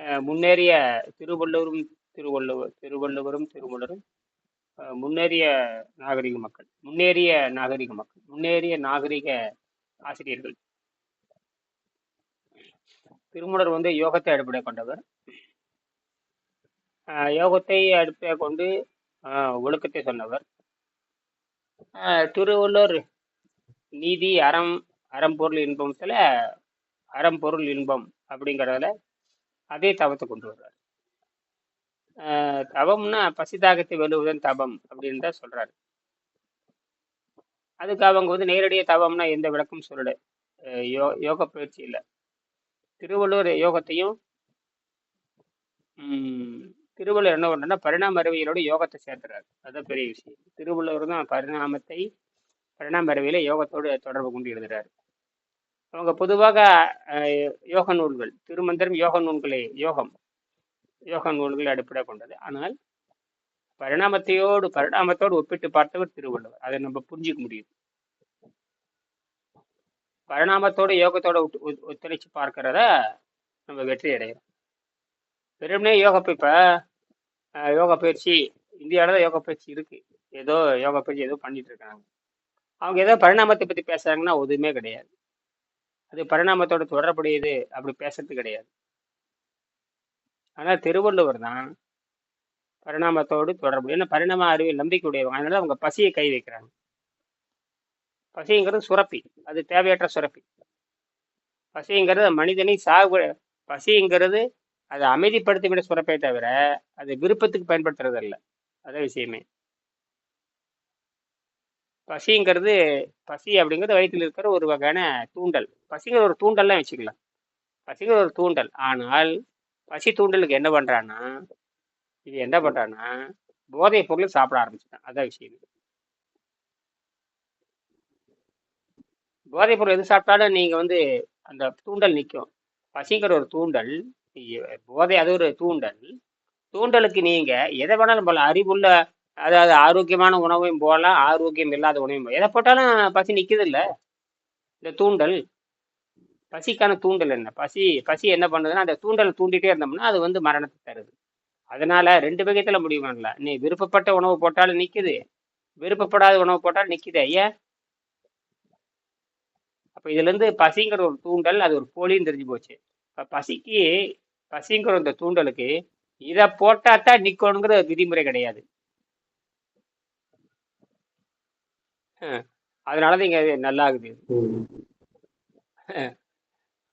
அஹ், முன்னேறிய திருவள்ளுவரும் திருவள்ளுவர் திருவள்ளுவரும் திருவள்ளுவரும் அஹ், முன்னேறிய நாகரிக மக்கள் முன்னேறிய நாகரிக மக்கள் முன்னேறிய நாகரிக ஆசிரியர்கள். திருமணர் வந்து யோகத்தை அடிப்படை கொண்டவர். அஹ், யோகத்தை அடிப்படையாக கொண்டு அஹ், ஒழுக்கத்தை சொன்னவர். அஹ், திருவள்ளுவர் நீதி அறம் அறம்பொருள் இன்பத்துல அறம்பொருள் இன்பம் அப்படிங்கிறதுல அதே தவத்தை கொண்டு வர்றாரு. அஹ், தவம்னா பசிதாகத்தை வெல்லுவதன் தபம் அப்படின்னு தான் சொல்றாரு. அதுக்கு அவங்க வந்து நேரடியாக தவம்னா எந்த விளக்கமும் சொல்லலை. யோ யோக பயிற்சி இல்லை திருவள்ளுவர் யோகத்தையும் திருவள்ளுவர் என்ன பண்றா பரிணாம அறிவியலோட யோகத்தை சேர்த்துறாரு. அதுதான் பெரிய விஷயம். திருவள்ளுவர் தான் பரிணாமத்தை பரிணாம அறிவியல யோகத்தோடு தொடர்பு கொண்டு எழுதுறாரு. அவங்க பொதுவாக யோக நூல்கள் திருமந்திரம் யோக நூல்களை யோகம் யோக நூல்களை அடிப்படை கொண்டது. ஆனால் பரிணாமத்தையோடு பரிணாமத்தோடு ஒப்பிட்டு பார்த்தவர் திருவள்ளுவர். அதை நம்ம புரிஞ்சிக்க முடியும். பரிணாமத்தோடு யோகத்தோட ஒத்துழைச்சு பார்க்கிறத நம்ம வெற்றி அடைகிறோம் வெறுமனே யோக இப்போ யோக பயிற்சி இந்தியாவில் தான் யோக பயிற்சி இருக்கு. ஏதோ யோக பயிற்சி ஏதோ பண்ணிட்டு இருக்காங்க. அவங்க ஏதோ பரிணாமத்தை பற்றி பேசுறாங்கன்னா எதுவுமே கிடையாது. அது பரிணாமத்தோட தொடர்புடையது அப்படி பேசுறது கிடையாது. ஆனால் திருவள்ளுவர் தான் பரிணாமத்தோடு தொடர்புடைய ஏன்னா பரிணாம அறிவியல் நம்பிக்கையுடையவங்க. அதனால அவங்க பசியை கை வைக்கிறாங்க. பசிங்கிறது சுரப்பி. அது தேவையற்ற சுரப்பி. பசிங்கிறது மனிதனை சாகு பசிங்கிறது அதை அமைதிப்படுத்திவிட சுரப்பே தவிர அது விருப்பத்துக்கு பயன்படுத்துறது அல்ல அதான் விஷயமே. பசிங்கிறது பசி அப்படிங்கிறது வயிற்றில் இருக்கிற ஒரு வகையான தூண்டல். பசிங்கிற ஒரு தூண்டல்லாம் வச்சுக்கலாம். பசிங்கிற ஒரு தூண்டல். ஆனால் பசி தூண்டலுக்கு என்ன பண்ணுறான்னா இது என்ன பண்ணுறான்னா போதைப் பொருள் சாப்பிட ஆரம்பிச்சிட்டான். அதான் விஷயம் போதைப் பொருள் எது சாப்பிட்டாலும் நீங்கள் வந்து அந்த தூண்டல் நிற்கும் பசிங்கிற ஒரு தூண்டல் போதை அது ஒரு தூண்டல். தூண்டலுக்கு நீங்கள் எதை வேணாலும் போல அறிவுள்ள அதாவது ஆரோக்கியமான உணவையும் போகலாம் ஆரோக்கியம் இல்லாத உணவையும் போகலாம். எதை போட்டாலும் பசி நிற்கிது இல்லை இந்த தூண்டல். பசிக்கான தூண்டல் என்ன? பசி பசி என்ன பண்ணுதுன்னா அந்த தூண்டலை தூண்டிட்டே இருந்தோம்னா அது வந்து மரணத்தை தருது. அதனால ரெண்டு வகைத்துல முடிவு பண்ணல நீ விருப்பப்பட்ட உணவு போட்டாலும் நிற்குது விருப்பப்படாத உணவு போட்டாலும் நிக்குது. ஏன்? அப்போ இதுல இருந்து பசிங்கிற ஒரு தூண்டல் அது ஒரு போலின்னு தெரிஞ்சு போச்சு. இப்போ பசிக்கு பசிங்கிற இந்த தூண்டலுக்கு இதை போட்டா தான் விதிமுறை கிடையாது. அஹ் அதனாலதான் இங்க இது நல்லா ஆகுது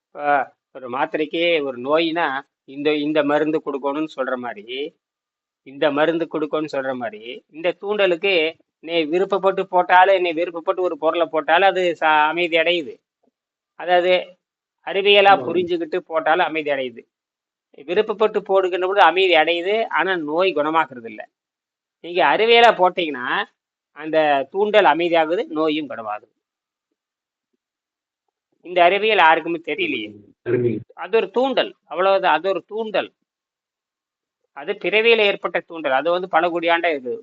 இப்ப ஒரு மாத்திரைக்கு ஒரு நோயினா இந்த இந்த மருந்து கொடுக்கணும்னு சொல்ற மாதிரி இந்த மருந்து கொடுக்கணும்னு சொல்ற மாதிரி இந்த தூண்டலுக்கு நீ விருப்பப்பட்டு போட்டாலும் நீ விருப்பப்பட்டு ஒரு பொருளை போட்டாலும் அது ச- அமைதி அடையுது. அதாவது அறிவியலா புரிஞ்சுக்கிட்டு போட்டாலும் அமைதி அடையுது. விருப்பப்பட்டு போடுகின்ற பொழுது அமைதி அடையுது ஆனா நோய் குணமாக்குறது இல்லை நீங்க அறிவியலா போட்டீங்கன்னா அந்த தூண்டல் அமைதியாகுது நோயும் குணமாகுது இந்த அறிவியல் யாருக்குமே தெரியலையே. அது ஒரு தூண்டல் அவ்வளவுதான். அது ஒரு தூண்டல். அது பிறவியில ஏற்பட்ட தூண்டல். அது வந்து பல கோடியாண்ட இது.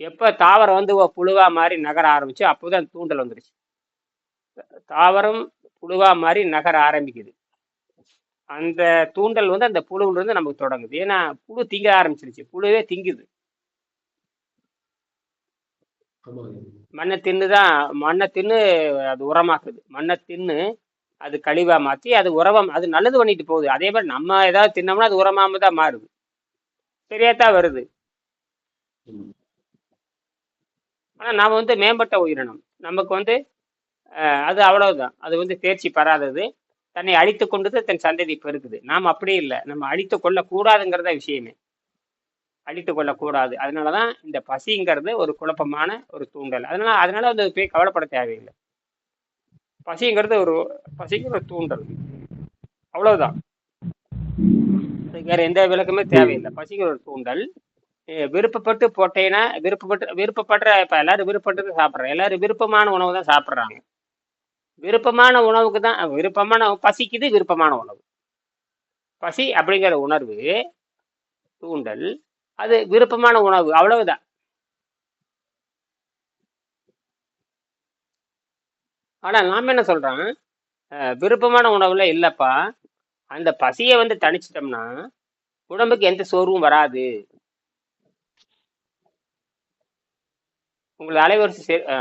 எப்ப தாவரம் வந்து புழுவா மாதிரி நகர ஆரம்பிச்சு அப்போதான் தூண்டல் வந்துருச்சு. தாவரம் புழுவா மாதிரி நகர ஆரம்பிக்குது. அந்த தூண்டல் வந்து அந்த புழுவுல இருந்து நமக்கு தொடங்குது. ஏன்னா புழு திங்க ஆரம்பிச்சிருச்சு. புழுவே திங்குது. மண்ணை தின்னு தான் மண்ணை தின்னு அது உரமாக்குது. மண்ணை தின்னு அது கழிவா மாத்தி அது உரவம் அது நல்லது பண்ணிட்டு போகுது. அதே மாதிரி நம்ம ஏதாவது தின்னோம்னா அது உரமாம தான் மாறுது. சரியா தான் வருது. ஆனா நாம வந்து மேம்பட்ட உயிரினம். நமக்கு வந்து அஹ், அது அவ்வளவுதான். அது வந்து தேர்ச்சி பெறாதது. தன்னை அழித்து கொண்டது தன் சந்ததி பெருக்குது. நாம் அப்படி இல்லை. நம்ம அழித்து கொள்ள கூடாதுங்கிறத விஷயமே. அழித்து கொள்ளக்கூடாது. அதனாலதான் இந்த பசிங்கிறது ஒரு குழப்பமான ஒரு தூண்டல். அதனால அதனால வந்து போய் கவலைப்பட தேவையில்லை. பசிங்கிறது ஒரு பசிங்கிற ஒரு தூண்டல். அவ்வளவுதான். வேற எந்த விளக்கமே தேவையில்லை. பசிங்கிற ஒரு தூண்டல். விருப்பப்பட்டு போட்டேன்னா விருப்பப்பட்டு விருப்பப்படுற இப்போ எல்லாரும் விருப்பப்பட்டு சாப்பிட்றோம். எல்லாரும் விருப்பமான உணவு தான் சாப்பிட்றாங்க. விருப்பமான உணவுக்கு தான் விருப்பமான பசிக்குது விருப்பமான உணவு. பசி அப்படிங்கிற உணர்வு தூண்டல் அது விருப்பமான உணவு அவ்வளவுதான். ஆனா நாம என்ன சொல்றோம்? விருப்பமான உணவுல இல்லப்பா. அந்த பசியை வந்து தணிச்சிட்டோம்னா உடம்புக்கு எந்த சோர்வும் வராது. உங்களை அலைவரிசை சே ஆ.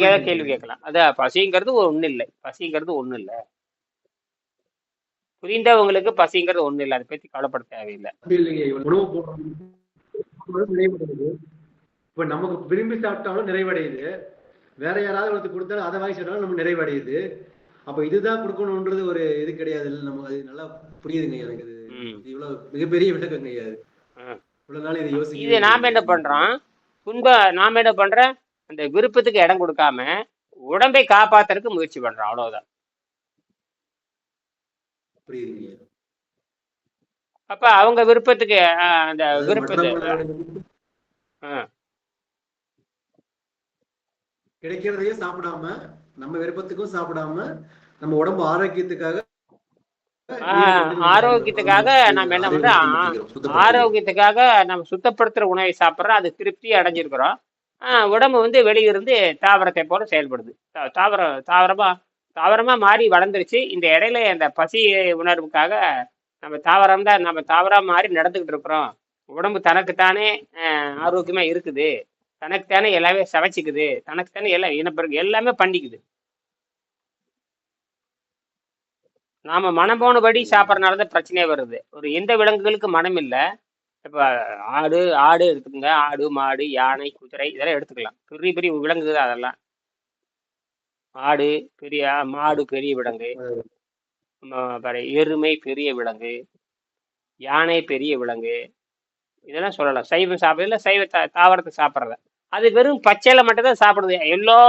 ஏதாவது கேள்வி கேட்கலாம். அதான் பசிங்கிறது ஒன்றும் இல்லை பசிங்கிறது ஒன்றும் இல்லை புரிந்தவங்களுக்கு பசிங்கிறது ஒன்றும் இல்லை. அதை பற்றி கவலைப்பட தேவையில்லை. இப்ப நமக்கு விரும்பி சாப்பிட்டாலும் நிறைவடையுது. வேற யாராவது ஒருத்தர் கொடுத்தாலும் அதை வாங்கி சாப்பிட்டாலும் நம்ம நிறைவடையுது. அப்ப இதுதான் கொடுக்கணும்ன்றது ஒரு இது கிடையாது. இல்ல நம்ம அது நல்லா புரியுதுங்க எனக்கு இது. இவ்வளவு மிகப்பெரிய இது. ஆ. இவ்வளவு நாள் இதை யோசிக்க இது நாம என்ன பண்றோம்? துன்ப நாம என்ன பண்றோம்? அந்த விருப்பத்துக்கு இடம் கொடுக்காம உடம்பை காப்பாத்துறதுக்கு முயற்சி பண்றோம். அவ்வளவுதான். புரியுதுங்க. அப்ப அவங்க விருப்பத்துக்கு அந்த விருப்பத்தை கிடைக்கிறதையும் சாப்பிடாம நம்ம விருப்பத்துக்கும் சாப்பிடாம நம்ம உடம்பு ஆரோக்கியத்துக்காக ஆரோக்கியத்துக்காக நம்ம என்ன பண்றோம்? ஆரோக்கியத்துக்காக நம்ம சுத்தப்படுத்துற உணவை சாப்பிட்றோம். அது திருப்தி அடைஞ்சிருக்கிறோம். ஆஹ், உடம்பு வந்து வெளியிருந்து தாவரத்தை போல செயல்படுது. தாவரம் தாவரமா தாவரமாக மாறி வளர்ந்துருச்சு. இந்த இடையில அந்த பசி உணர்வுக்காக நம்ம தாவரம் தான் நம்ம தாவரம் மாறி நடந்துக்கிட்டு இருக்கிறோம். உடம்பு தனக்குத்தானே ஆரோக்கியமாக இருக்குது. தனக்குத்தானே எல்லாமே சமைச்சிக்குது. தனக்குத்தானே எல்லாம் இனப்பெருக்கு எல்லாமே பண்ணிக்குது. நாம மனம் போனபடி சாப்பிட்றதுனால தான் பிரச்சனையே வருது. ஒரு எந்த விலங்குகளுக்கு மனம் இல்லை. இப்போ ஆடு ஆடு எடுத்துக்கோங்க ஆடு மாடு யானை குதிரை இதெல்லாம் எடுத்துக்கலாம். பெரிய பெரிய விலங்குகள் அதெல்லாம். ஆடு பெரிய மாடு பெரிய விலங்கு. பாரு, எருமை பெரிய விலங்கு யானை பெரிய விலங்கு இதெல்லாம் சொல்லலாம். சைவம் சாப்பிடல சைவ தாவரத்தை சாப்பிட்றத. அது வெறும் பச்சையில மட்டும் தான் சாப்பிடுது. எல்லா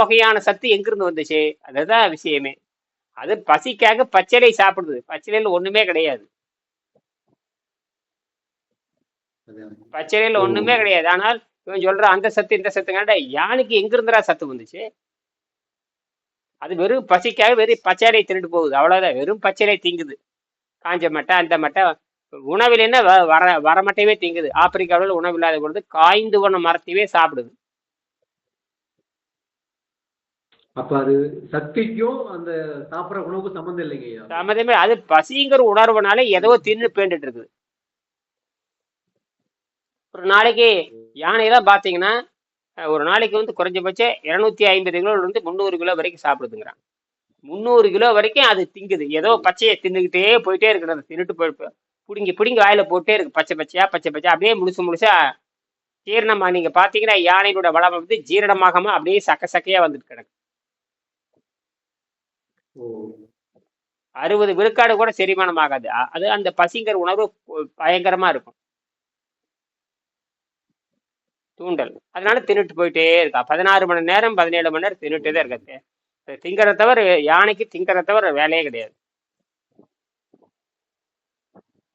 வகையான சத்து எங்கிருந்து வந்துச்சு? அதுதான் விஷயமே. அது பசிக்காக பச்சிலை சாப்பிடுது. பச்சிலையில் ஒண்ணுமே கிடையாது. பச்சையில ஒண்ணுமே கிடையாது. ஆனால் இவன் சொல்ற அந்த சத்து இந்த சத்துங்கடா யானைக்கு எங்க இருந்துடா சத்து வந்துச்சு? அது வெறும் பசிக்காக வெறும் பச்சையை தின்னுட்டு போகுது. அவ்வளவுதான். வெறும் பச்சையை திங்குது. காஞ்ச மட்டை அந்த மட்டை. உணவில் என்ன? வ- வர வரமட்டையவே திங்குது. ஆப்பிரிக்காவில் உணவு இல்லாத பொழுது காய்ந்து போன மரத்தையே சாப்பிடுது. அப்ப அது சக்திக்கும் அந்த சாப்பிடுற உணவுக்கும் சம்மந்தம் இல்லைங்க ஐயா. சம்மதமே அது பசிங்கிற உணர்வுனாலே ஏதோ தின்னு பேண்டுட்டு இருக்குது. ஒரு நாளைக்கு யானையெல்லாம் பார்த்தீங்கன்னா ஒரு நாளைக்கு வந்து குறைஞ்சபட்சம் இரநூத்தி ஐம்பது கிலோல இருந்து முந்நூறு கிலோ வரைக்கும் சாப்பிடுதுங்கிறான் முந்நூறு கிலோ வரைக்கும் அது திங்குது. ஏதோ பச்சையை தின்னுக்கிட்டே போயிட்டே இருக்குது. அதை தின்னுட்டு போய் பிடுங்கி பிடுங்கி வாயில போட்டே இருக்கு பச்சை பச்சையா பச்சை பச்சை அப்படியே முழுசு முழுசா ஜீரணமா நீங்க பாத்தீங்கன்னா யானையோட வளம் வந்து ஜீரணமாகாம அப்படியே சக்க சக்கையா வந்துட்டு கிடக்கு. அறுபது விழுக்காடு கூட செரிமானம் ஆகாது. அது அந்த பசிங்கிற உணர்வு பயங்கரமா இருக்கும். தூண்டல். அதனால தின்னுட்டு போயிட்டே இருக்கா. பதினாறு மணி நேரம் பதினேழு மணி நேரம் தின்னுட்டே தான் இருக்கா. தி- தவிர யானைக்கு திங்கறத தவிர வேலையே கிடையாது.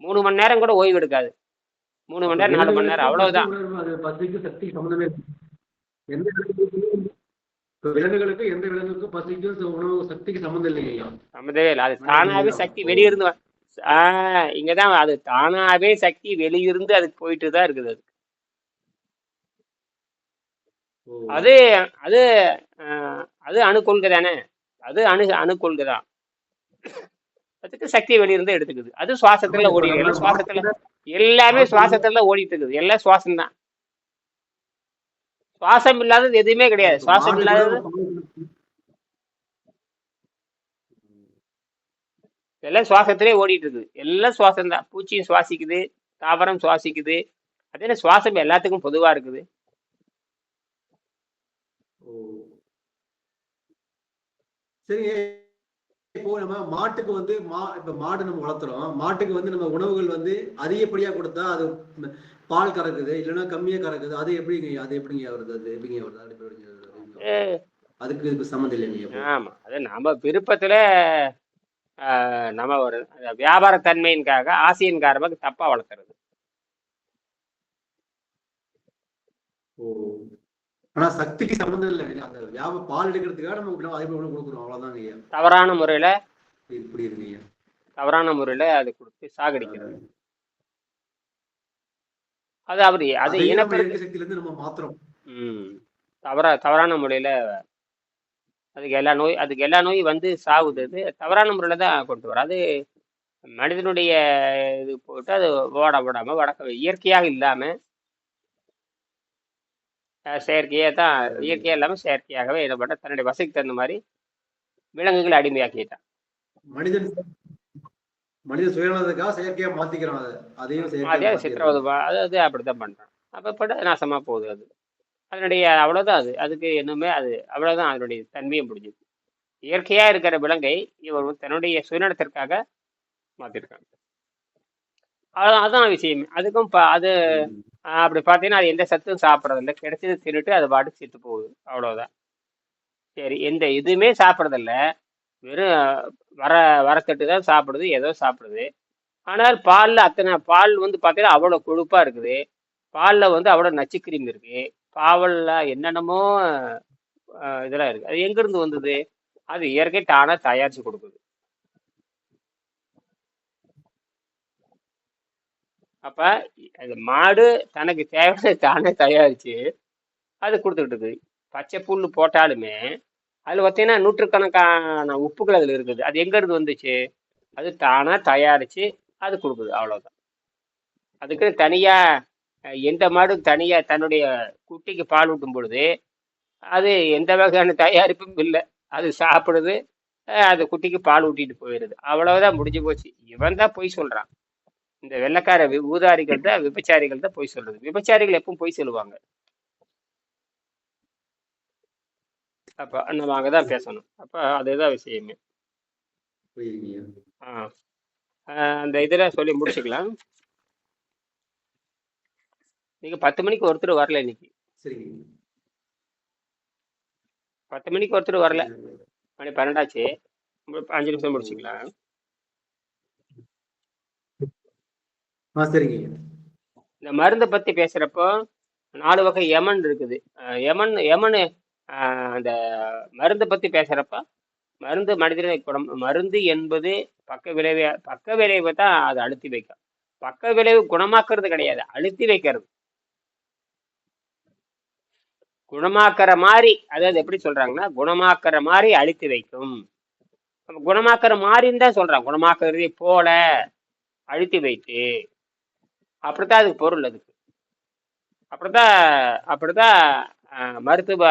மூணு மணி நேரம் கூட ஓய்வு எடுக்காது. மூணு மணி நேரம் நாலு மணி நேரம் அவ்வளவுதான். அது விலங்குகளுக்கு எந்த விலங்குக்கும் பசிக்கும் உணவு சக்திக்கு சம்மந்தம் இல்லைங்க சம்மந்தமே இல்லை. அது தானாவே சக்தி வெளியிருந்து ஆஹ் இங்கதான் அது தானாவே சக்தி வெளியிருந்து அதுக்கு போயிட்டு தான் இருக்குது அது. அது அது அது அணுக்கொள்கை தானே அது அணு அணுக்கொள்கை தான் அதுக்கு சக்தி வெளியிருந்து எடுத்துக்குது. அது சுவாசத்துல ஓடி எல்லாம் சுவாசத்துல எல்லாமே சுவாசத்துல ஓடிட்டு இருக்குது எல்லாம் சுவாசம் தான் சுவாசம் இல்லாதது எதுவுமே கிடையாது. சுவாசம் இல்லாதது எல்லாம் சுவாசத்திலே ஓடிட்டு இருக்குது எல்லாம் சுவாசம் தான் பூச்சியும் சுவாசிக்குது தாவரம் சுவாசிக்குது. அது சுவாசம் எல்லாத்துக்கும் பொதுவா இருக்குது. ஓ. சரி இப்போ நம்ம மாட்டுக்கு வந்து மா இப்ப மாடு நம்ம வளர்த்துறோம். மாட்டுக்கு வந்து நம்ம உணவுகள் வந்து அதிகப்படியா கொடுத்தா அது பால் கறக்குது இல்லைன்னா கம்மியா கறக்குது. அது எப்படிங்க அது எப்படிங்க வருது? அது எப்படிங்க வருது? அது எப்படிங்க அதுக்கு இதுக்கு சம்மந்தம் இல்லைங்க. ஆமா. அது நம்ம விருப்பத்துல ஆஹ், நம்ம ஒரு அந்த வியாபாரத்தன்மையின்காக ஆசையின் காரணமாக தப்பா வளர்த்துறது ஓ. ஆனா சக்திக்கு சம்மந்தம் இல்லை. அந்த வியாப பால் எடுக்கிறதுக்காக நம்ம அதிக உணவு கொடுக்குறோம். அவ்வளவுதாங்க ஐயா. தவறான முறையில புரியுதுங்க ஐயா. தவறான முறையில அது கொடுத்து சாகடிக்கிறது. அது. அப்படி அது இனப்பெருக்க சக்தியில இருந்து நம்ம மாத்துறோம். ம். தவறா தவறான முறையில அதுக்கு எல்லா நோய் அதுக்கு எல்லா நோயும் வந்து சாவுது அது தவறான முறையில் தான் கொண்டு வரும். அது மனிதனுடைய இது போட்டு அது ஓட விடாம வடக்க இயற்கையாக இல்லாமல் செயற்கையாக தான் இயற்கையாக இல்லாமல் செயற்கையாகவே இதை பண்ண தன்னுடைய வசதிக்கு தகுந்த மாதிரி விலங்குகளை அடிமையாக்கிட்டான். மனிதன் மனித சுயநலத்துக்காக செயற்கையா மாத்திக்கிறான் அதை. அதையும் அதே செயற்கையா சித்திரவதை அது அது அப்படித்தான் பண்றான். அப்ப பட நாசமா போகுது அது. அதனுடைய அவ்வளவுதான் அது. அதுக்கு இன்னுமே அது அவ்வளவுதான் அதனுடைய தன்மையை முடிஞ்சது இயற்கையா இருக்கிற விலங்கை இவர் தன்னுடைய சுயநலத்திற்காக மாத்திருக்காங்க அதான் அதான் விஷயமே. அதுக்கும் அது அப்படி பார்த்தீங்கன்னா அது எந்த சத்தும் சாப்பிட்றதில்ல. கிடைச்சது தின்னுட்டு அது பாட்டுக்கு செத்து போகுது. அவ்வளோதான் சரி எந்த இதுவுமே சாப்பிட்றதில்ல. வெறும் வர வரத்தட்டு தான் சாப்பிடுது ஏதோ சாப்பிடுது. ஆனால் பாலில் அத்தனை பால் வந்து பார்த்தீங்கன்னா அவ்வளோ கொழுப்பாக இருக்குது. பாலில் வந்து அவ்வளோ நச்சுக்கிருமி இருக்குது பாவலில் என்னென்னமோ இதெல்லாம் இருக்குது அது எங்கேருந்து வந்தது? அது இயற்கை தானாக தயாரித்து கொடுக்குது. அப்போ அது மாடு தனக்கு தேவையான தானே தயாரித்து அது கொடுத்துக்கிட்டு இருக்குது பச்சை புல் போட்டாலுமே அதில் பார்த்தீங்கன்னா நூற்றுக்கணக்கான உப்புகள் அதில் இருக்குது. அது எங்கேருந்து வந்துச்சு? அது தானாக தயாரித்து அது கொடுக்குது அவ்வளோதான் அதுக்கு தனியாக எந்த மாடு தனியாக தன்னுடைய குட்டிக்கு பால் ஊட்டும் பொழுது அது எந்த வகையான தயாரிப்பும் இல்லை. அது சாப்பிடுது அது குட்டிக்கு பால் ஊட்டிட்டு போயிடுது. அவ்வளவுதான் முடிஞ்சு போச்சு. இவன் தான் பொய் சொல்கிறான் இந்த வெள்ளைக்கார வி- ஊதாரிகள் தான் விபச்சாரிகள் தான் பொய் சொல்றது. விபச்சாரிகள் எப்பவும் பொய் சொல்லுவாங்க. அப்போ நம்ம அங்கே தான் பேசணும். அப்போ அதுதான் விஷயமே. அந்த இதில் சொல்லி முடிச்சுக்கலாம். நீங்கள் பத்து மணிக்கு ஒருத்தர் வரல இன்னைக்கு. பத்து மணிக்கு ஒருத்தர் வரல. மணி பன்னெண்டாச்சு. அஞ்சு நிமிஷம் முடிச்சுக்கலாம். ஆ சரிங்க இந்த மருந்தை பத்தி பேசுறப்போ நாலு வகை யமன் இருக்குது. யமன் யமனு ஆஹ் அந்த மருந்தை பத்தி பேசுறப்ப மருந்து மனிதனை குணம் மருந்து என்பது பக்க விளைவை பக்க விளைவை தான் அது அழுத்தி வைக்கும். பக்க விளைவு குணமாக்குறது கிடையாது அழுத்தி வைக்கிறது. குணமாக்குற மாதிரி அதாவது எப்படி சொல்றாங்கன்னா குணமாக்குற மாதிரி அழுத்தி வைக்கும். குணமாக்குற மாதிரின்னு தான் சொல்றாங்க. குணமாக்குறதே போல அழுத்தி வைத்து அப்படித்தான் அதுக்கு பொருள் அதுக்கு. அப்படித்தான் அப்படித்தான் மருத்துவ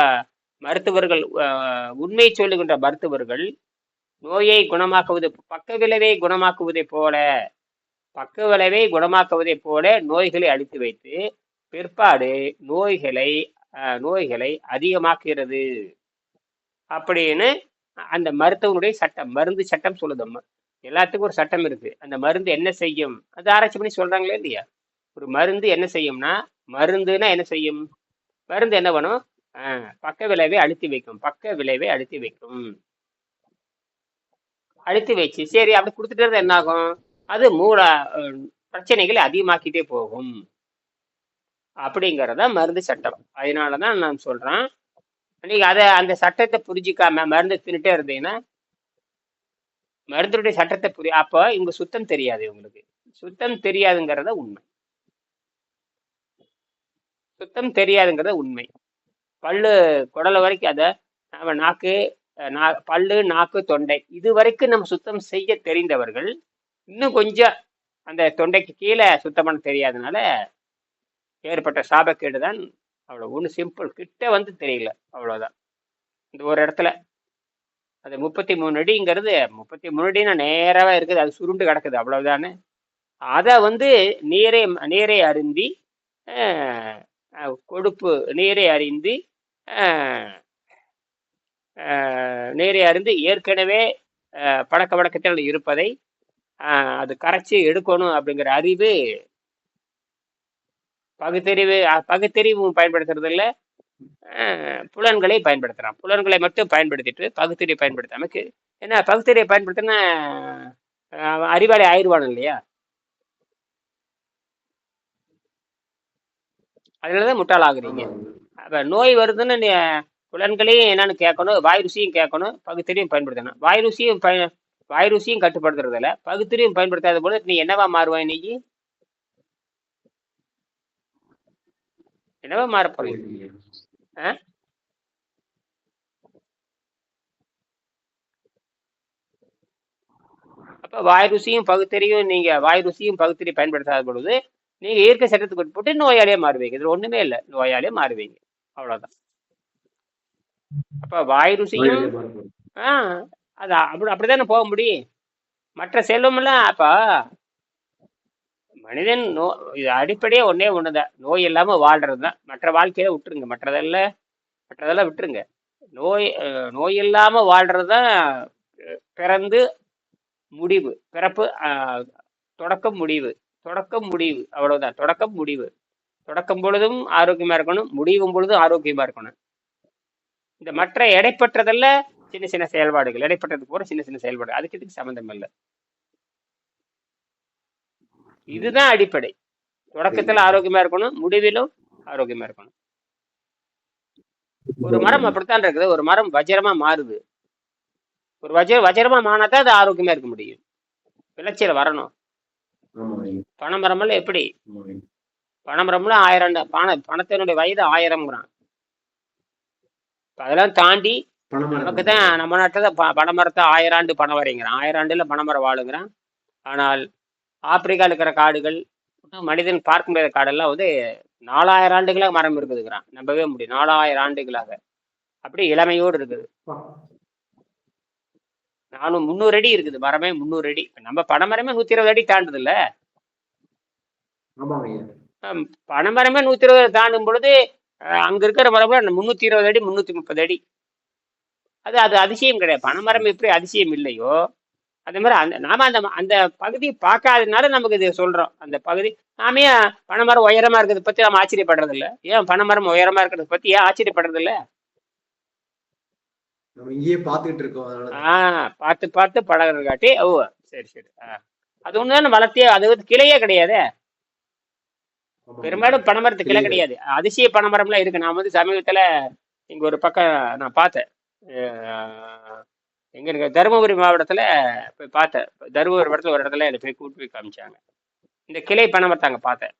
மருத்துவர்கள் உண்மை சொல்லுகின்ற மருத்துவர்கள் நோயை குணமாக்குவது பக்க விளைவை குணமாக்குவதை போல பக்க விளைவை குணமாக்குவதை போல நோய்களை அழித்து வைத்து பிற்பாடு நோய்களை நோய்களை அதிகமாக்குகிறது. அப்படின்னு அந்த மருத்துவனுடைய சட்டம் மருந்து சட்டம் சொல்லுது எல்லாத்துக்கும் ஒரு சட்டம் இருக்கு. அந்த மருந்து என்ன செய்யும்? அது ஆராய்ச்சி பண்ணி சொல்றாங்களே இல்லையா? ஒரு மருந்து என்ன செய்யும்னா மருந்துன்னா என்ன செய்யும்? மருந்து என்ன பண்ணும்? ஆஹ், பக்க விளைவை அழுத்தி வைக்கும். பக்க விளைவை அழுத்தி வைக்கும். அழுத்தி வச்சு சரி அப்படி கொடுத்துட்டு இருந்தா என்ன ஆகும்? அது மூல பிரச்சனைகளை அதிகமாக்கிட்டே போகும். அப்படிங்கிறத மருந்து சட்டம். அதனால தான் நான் சொல்றேன். நீங்க அதை அந்த சட்டத்தை புரிஞ்சிக்காம மருந்து தின்னுட்டே இருந்தீங்கன்னா மருந்துடைய சட்டத்தை புரி அப்போ இவங்க சுத்தம் தெரியாது இவங்களுக்கு. சுத்தம் தெரியாதுங்கிறத உண்மை. சுத்தம் தெரியாதுங்கிறது உண்மை. பல்லு குடல வரைக்கும் அதை நம்ம நாக்கு நா பல்லு நாக்கு தொண்டை இது வரைக்கும் நம்ம சுத்தம் செய்ய தெரிந்தவர்கள் இன்னும் கொஞ்சம் அந்த தொண்டைக்கு கீழே சுத்தம் பண்ண தெரியாதனால ஏற்பட்ட சாபக்கேடு தான் அவ்வளோ ஒன்று சிம்பிள் கிட்ட வந்து தெரியல அவ்வளோதான் இந்த ஒரு இடத்துல அது முப்பத்தி மூணு அடிங்கிறது முப்பத்தி மூணு அடினா நேராக இருக்குது அது சுருண்டு கிடக்குது அவ்வளவுதானே. அதை வந்து நீரை நீரை அருந்தி கொடுப்பு நீரை அறிந்து நீரை அறிந்து ஏற்கனவே பழக்க வழக்கத்தில் இருப்பதை அது கரைச்சி எடுக்கணும் அப்படிங்கிற அறிவு பகுத்தறிவு பகுத்தறிவும் பகுத்தறிவு பயன்படுத்துறது இல்லை. புலன்களை பயன்படுத்துறான் புலன்களை மட்டும் பயன்படுத்திட்டு பகுத்தறிவை பயன்படுத்தாம ஏன்னா பகுத்தறிவை பயன்படுத்தினா அறிவாளி ஆயிடுவானு இல்லையா? அதுலதான் முட்டாளாகுறீங்க. அப்ப நோய் வருதுன்னு நீ புலன்களையும் என்னன்னு கேட்கணும் வாயிறுசியும் கேட்கணும் பகுத்தறியும் பயன்படுத்தணும். வாய் ருசியும் பய வாய் ருசியும் கட்டுப்படுத்துறதில்ல பகுத்தறியும் பயன்படுத்தாத போது நீ என்னவா மாறுவா இன்னைக்கு? என்னவா மாற போறீங்க? அப்ப வாய் ருசியும் பகுத்தறியும் நீங்க வாய் ருசியும் பகுத்தறி பயன்படுத்தாத பொழுது நீங்க இயற்கை சட்டத்துக்கு உட்பட்டு நோயாளியே மாறுவீங்க. இதுல ஒண்ணுமே இல்லை. நோயாளியே மாறுவீங்க. அவ்வளவுதான். அப்ப வாய் ருசியும். ஆ அது அப்படி அப்படிதானே போக முடியும்? மற்ற செல்வமெல்லாம் அப்ப மனிதன் நோ இது அடிப்படையே ஒண்ணே ஒண்ணுதான். நோய் இல்லாம வாழ்றது தான் மற்ற வாழ்க்கையை விட்டுருங்க. மற்றதெல்லாம் மற்றதெல்லாம் விட்டுருங்க. நோய் நோய் இல்லாம வாழ்றது தான் பிறந்து முடிவு. பிறப்பு தொடக்கம் முடிவு. தொடக்கம் முடிவு. அவ்வளவுதான். தொடக்கம் முடிவு. தொடக்கம் பொழுதும் ஆரோக்கியமா இருக்கணும். முடிவும் பொழுதும் ஆரோக்கியமா இருக்கணும். இந்த மற்ற இடைப்பட்டதல்ல சின்ன சின்ன செயல்பாடுகள். இடைப்பட்டது பூரா சின்ன சின்ன செயல்பாடு அதுக்கு இதுக்கு சம்மந்தம் இல்லை. இதுதான் அடிப்படை. தொடக்கத்துல ஆரோக்கியமா இருக்கணும். முடிவிலும் ஆரோக்கியமா இருக்கணும். ஒரு மரம் அப்படித்தான் இருக்குது. ஒரு மரம் வஜ்ரமா மாறுது. ஒரு வஜ்ர வஜ்ரமா மானாதான் அது ஆரோக்கியமா இருக்க முடியும். விளைச்சல் வரணும். பனைமரமெல்லாம் எப்படி. பனைமரம்லாம் ஆயிரம் பண பணத்தினுடைய வயது ஆயிரம்ங்கிறான். இப்ப அதெல்லாம் தாண்டி. நமக்கு தான் நம்ம நாட்டில் தான் பனைமரத்தை ஆயிரம் ஆண்டு பனை வரைங்கிறான். ஆயிரம் ஆண்டுல பனைமரம் வாழுங்கிறான். ஆனால் ஆப்பிரிக்காவில் இருக்கிற காடுகள் மனிதன் பார்க்க முடியாத காடெல்லாம் வந்து நாலாயிரம் ஆண்டுகளாக மரம் இருக்குதுங்கிறான். நம்பவே முடியும். நாலாயிரம் ஆண்டுகளாக. அப்படி இளமையோடு இருக்குது. நானும் முந்நூறு அடி இருக்குது மரமே முந்நூறு அடி. நம்ம பனைமரமே நூற்றி இருபது அடி தாண்டுது இல்ல. பனைமரமே நூற்றி இருபது தாண்டும் பொழுது அங்க இருக்கிற மரம்லாம் முந்நூற்றி இருபது அடி முந்நூற்றி முப்பது அடி. அது அது அதிசயம் கிடையாது. பனைமரம் எப்படி அதிசயம் இல்லையோ அதே மாதிரி அந்த நாம அந்த அந்த பகுதி பார்க்காததுனால நமக்கு இது சொல்றோம். அந்த பகுதி நாமே பனைமரம் உயரமா இருக்கிறத பத்தி நம்ம ஆச்சரியப்படுறது இல்ல ஏன் பனைமரம் உயரமா இருக்கிறத பத்தி ஏன் ஆச்சரியப்படுறது இல்ல நம்ம இங்கேயே பார்த்துக்கிட்டு இருக்கோம் ஆஹ் பார்த்து பார்த்து பழகிறதுக்காட்டி ஓ சரி சரி. அது ஒண்ணுதான் வளர்த்தியே அது வந்து கிளையே கிடையாதே. பெரும்பாலும் பனைமரத்து கிளை கிடையாது. அதிசய பனைமரம்லாம் இருக்கு. நான் வந்து சமீபத்துல இங்க ஒரு பக்கம் நான் பார்த்தேன். எங்க இருக்கு? தருமபுரி மாவட்டத்துல போய் பார்த்தேன். தருமபுரி இடத்துல ஒரு இடத்துல என்னை போய் கூட்டு போய் காமிச்சாங்க. இந்த கிளை பனைமரத்தை அங்க பார்த்தேன்.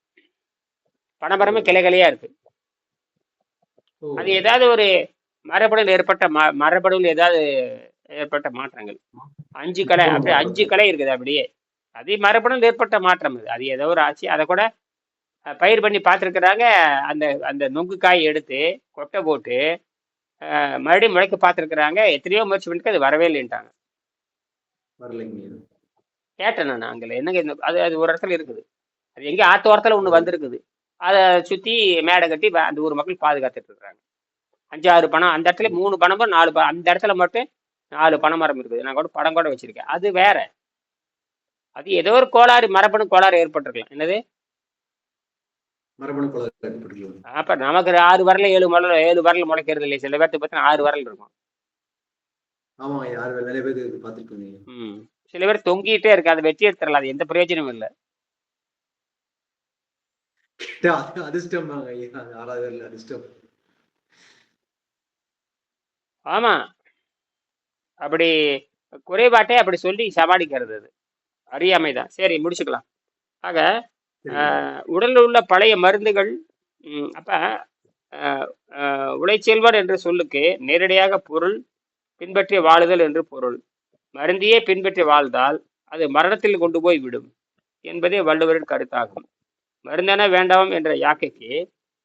பனைமரமே கிளைகளையா இருக்கு. அது ஏதாவது ஒரு மரபணுவில் ஏற்பட்ட ம மரபணுவில் ஏதாவது ஏற்பட்ட மாற்றங்கள். அஞ்சு கலை அப்படியே அஞ்சு கலை இருக்குது அப்படியே. அது மரபணுவில் ஏற்பட்ட மாற்றம் அது அது ஏதோ ஒரு ஆட்சி அதை கூட பயிர் பண்ணி பார்த்துருக்குறாங்க. அந்த அந்த நொங்கு காய் எடுத்து கொட்டை போட்டு மறுபடியும் முளைக்க பார்த்துருக்குறாங்க. எத்தனையோ முயற்சி பண்ணிட்டு அது வரவே இல்லைன்ட்டாங்க. கேட்டேன் நான் அங்கே என்னங்க இந்த அது அது ஒரு இடத்துல இருக்குது. அது எங்கே ஆத்தோரத்தில் ஒன்று வந்திருக்குது. அதை சுற்றி மேடை கட்டி அந்த ஊர் மக்கள் பாதுகாத்துட்டு இருக்கிறாங்க. அஞ்சாறு பணம் அந்த இடத்துல மூணு பணமும் நாலு ப- அந்த இடத்துல மட்டும் நாலு பனைமரம் இருக்குது. நான் கூட படம் கூட வச்சிருக்கேன். அது வேற. அது ஏதோ ஒரு கோளாறு மரபணு கோளாறு ஏற்பட்டிருக்கலாம். என்னது? அப்ப நமக்கு ஆறு வரல ஏழு வரல ஏழு வரல முளைக்கிறது இல்லை சில பேர்த்துக்கு பார்த்தீங்கன்னா ஆறு வரல் இருக்கும். சில பேர் தொங்கிட்டே இருக்கு. அதை வெட்டி எடுத்துடலாம். அது எந்த பிரயோஜனமும் இல்லை. அது அதிர்ஷ்டம் அதிர்ஷ்டம். ஆமா. அப்படி குறைபாட்டை அப்படி சொல்லி சமாளிக்கிறது அது. அறியாமை தான் சரி முடிச்சுக்கலாம். ஆக உடலில் உள்ள பழைய மருந்துகள் அப்ப உழைச்செல்வர் என்ற சொல்லுக்கு நேரடியாக பொருள் பின்பற்றி வாழுதல் என்று பொருள். மருந்தியே பின்பற்றி வாழ்ந்தால் அது மரணத்தில் கொண்டு போய் விடும் என்பதே வள்ளுவரின் கருத்தாகும். மருந்தென வேண்டாம் என்ற யாக்கைக்கு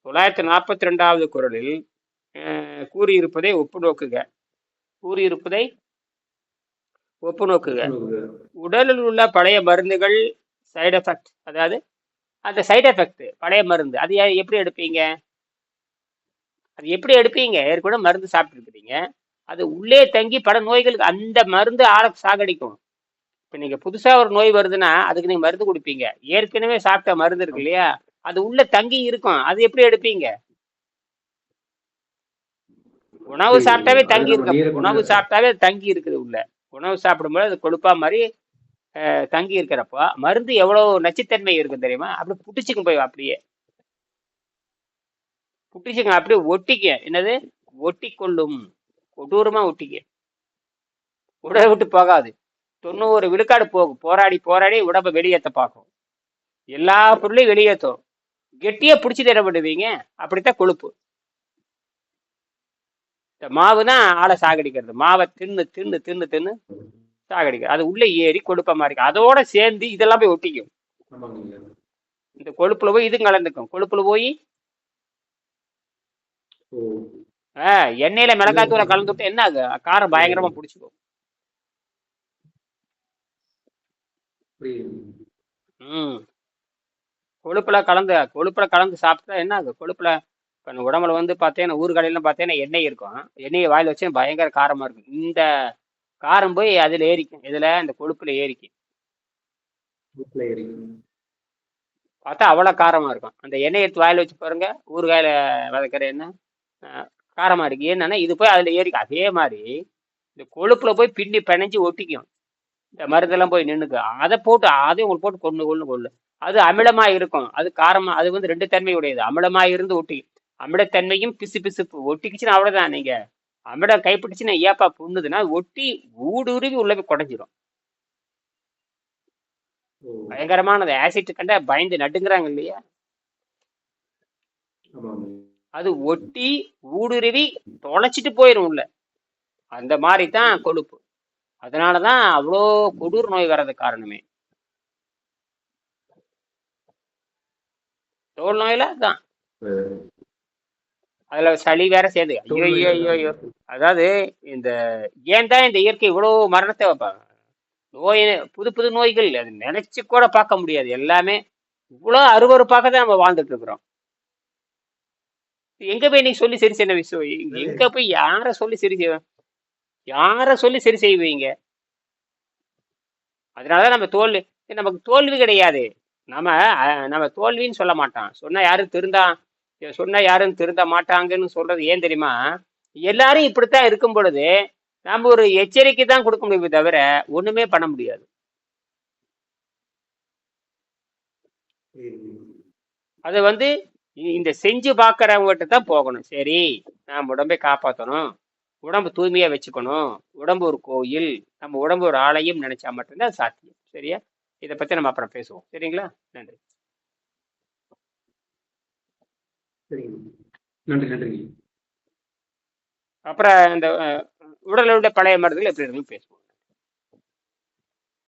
தொள்ளாயிரத்தி நாற்பத்தி ரெண்டாவது குரலில் கூறியிருப்பதை ஒப்பு நோக்குக கூறியிருப்பதை ஒப்பு நோக்குக உடலில் உள்ள பழைய மருந்துகள் சைடு எஃபெக்ட் அதாவது அந்த சைடு எஃபெக்ட் பழைய மருந்து அது எப்படி எடுப்பீங்க? அது எப்படி எடுப்பீங்க? ஏற்கனவே மருந்து சாப்பிட்டு இருக்கிறீங்க அது உள்ளே தங்கி பல நோய்களுக்கு அந்த மருந்து ஆள சாகடிக்கும். இப்போ நீங்க புதுசா ஒரு நோய் வருதுன்னா அதுக்கு நீங்க மருந்து கொடுப்பீங்க. ஏற்கனவே சாப்பிட்ட மருந்து இருக்கு இல்லையா? அது உள்ள தங்கி இருக்கும். அது எப்படி எடுப்பீங்க? உணவு சாப்பிட்டாவே தங்கி இருக்கு உணவு சாப்பிட்டாவே தங்கி இருக்குது உள்ள. உணவு சாப்பிடும்போது அது கொழுப்பா மாதிரி தங்கி இருக்கிறப்போ மருந்து எவ்வளவு நச்சுத்தன்மை இருக்கும் தெரியுமா? அப்படி புட்டிச்சுக்கும் போய் அப்படியே. புட்டிச்சுங்க அப்படியே ஒட்டிக்க என்னது? ஒட்டி கொள்ளும் கொடூரமா ஒட்டிக்க உடலை விட்டு போகாது. தொண்ணூறு விழுக்காடு போகும். போராடி போராடி உடம்ப வெளியேற்ற பார்க்கும். எல்லா பொருளையும் வெளியேற்றும். கெட்டியா பிடிச்சி தர விடுவீங்க அப்படித்தான் கொழுப்பு. மாவு தான் ஆளை சாகடிக்கிறது. மாவை தின்னு தின்னு தின்னு தின்னு சாகடிக்கிறது. அது உள்ளே ஏறி கொழுப்ப மாதிரி அதோட சேர்ந்து இதெல்லாம் போய் ஒட்டிக்கும். இந்த கொழுப்புல போய் இதுவும் கலந்துக்கும். கொழுப்புல போய் ஆஹ் எண்ணெயில மிளகாத்தூளை கலந்து விட்டு என்ன ஆகு காரம் பயங்கரமா பிடிச்சிக்கும். உம் ம். கொழுப்புல கலந்து கொழுப்புல கலந்து சாப்பிட்டா என்ன ஆகும்? கொழுப்புல இப்போ நம்ம உடம்புல வந்து பார்த்தீங்கன்னா ஊறுகாலையெல்லாம் பார்த்தீங்கன்னா எண்ணெய் இருக்கும். எண்ணெயை வாயில் வச்சு பயங்கர காரமா இருக்கும். இந்த காரம் போய் அதில் ஏறிக்கும். இதில் இந்த கொழுப்புல ஏறிக்கும். பார்த்தா அவ்வளோ காரமா இருக்கும். அந்த எண்ணெயை எடுத்து வாயில் வச்சு பாருங்க ஊறுகாயில வதக்கிற எண்ணெய் அஹ், காரமா இருக்கு. என்னன்னா இது போய் அதில் ஏறிக்கும். அதே மாதிரி இந்த கொழுப்புல போய் பின்னி பிணைஞ்சு ஒட்டிக்கும். இந்த மருந்தெல்லாம் போய் நின்றுக்கும் அதை போட்டு அதை உங்களுக்கு போட்டு கொண்டு கொண்டு கொள்ளு அது அமிலமா இருக்கும். அது காரமா அது வந்து ரெண்டு தன்மை உடையது அமிலமா இருந்து ஒட்டி அமிலத்தன்மையும் பிசு பிசுப்பு ஒட்டிக்கிச்சுன்னா அவ்வளவுதான் நீங்க. அமிலம் கைப்பிடிச்சுன்னா ஏப்பா புண்ணுதுன்னா ஒட்டி ஊடுருவி உள்ள போய் குடஞ்சிரும். பயங்கரமானது. ஆசிட் கண்டா பயந்து நடுங்குறாங்க இல்லையா? அது ஒட்டி ஊடுருவி தொலைச்சிட்டு போயிடும் உள்ள. அந்த மாதிரி தான் கொழுப்பு. அதனால தான் அவ்வளோ கொடூர நோய் வர்றதுக்கு காரணமே. தோல் நோயில அதான். அதுல சளி வேற சேர்ந்து. ஐயோ ஐயோ ஐயோ அதாவது இந்த ஏன் தான் இந்த இயற்கை இவ்வளவு மரணத்தை வைப்பாங்க நோய் புது புது நோய்கள் அது நினைச்சு கூட பார்க்க முடியாது. எல்லாமே இவ்வளோ அருவருப்பாக தான் நம்ம வாழ்ந்துட்டு இருக்கிறோம். எங்க போய் நீ சொல்லி சரி செய்ய விஷயம் எங்க போய் யார சொல்லி சரி செய்வ? யார சொல்லி சரி செய்வீங்க அதனாலதான் நம்ம தோல்வி நமக்கு தோல்வி கிடையாது. நம்ம நம்ம தோல்வின்னு சொல்ல மாட்டான். சொன்னா யாரும் திருந்தா? சொன்னா யாரும் திருந்த மாட்டாங்கன்னு சொல்றது ஏன் தெரியுமா? எல்லாரும் இப்படித்தான் இருக்கும் பொழுது நாம ஒரு எச்சரிக்கை தான் கொடுக்க முடியுமே தவிர ஒண்ணுமே பண்ண முடியாது. அது வந்து இந்த செஞ்சு பாக்குறவங்ககிட்ட தான் போகணும். சரி நாம் உடம்பை காப்பாற்றணும் உடம்பு தூய்மையா வச்சுக்கணும். உடம்பு ஒரு கோயில். நம்ம உடம்பு ஒரு ஆலயம் நினைச்சா மட்டும்தான் சாத்தியம். சரியா? இதை பத்தி நம்ம அப்புறம் பேசுவோம். சரிங்களா? நன்றி. சரிங்க. நன்றி நன்றிங்க. அப்புறம் இந்த உடலோட பழைய மருந்துகள் எப்படி இருக்குன்னு பேசுவோம்.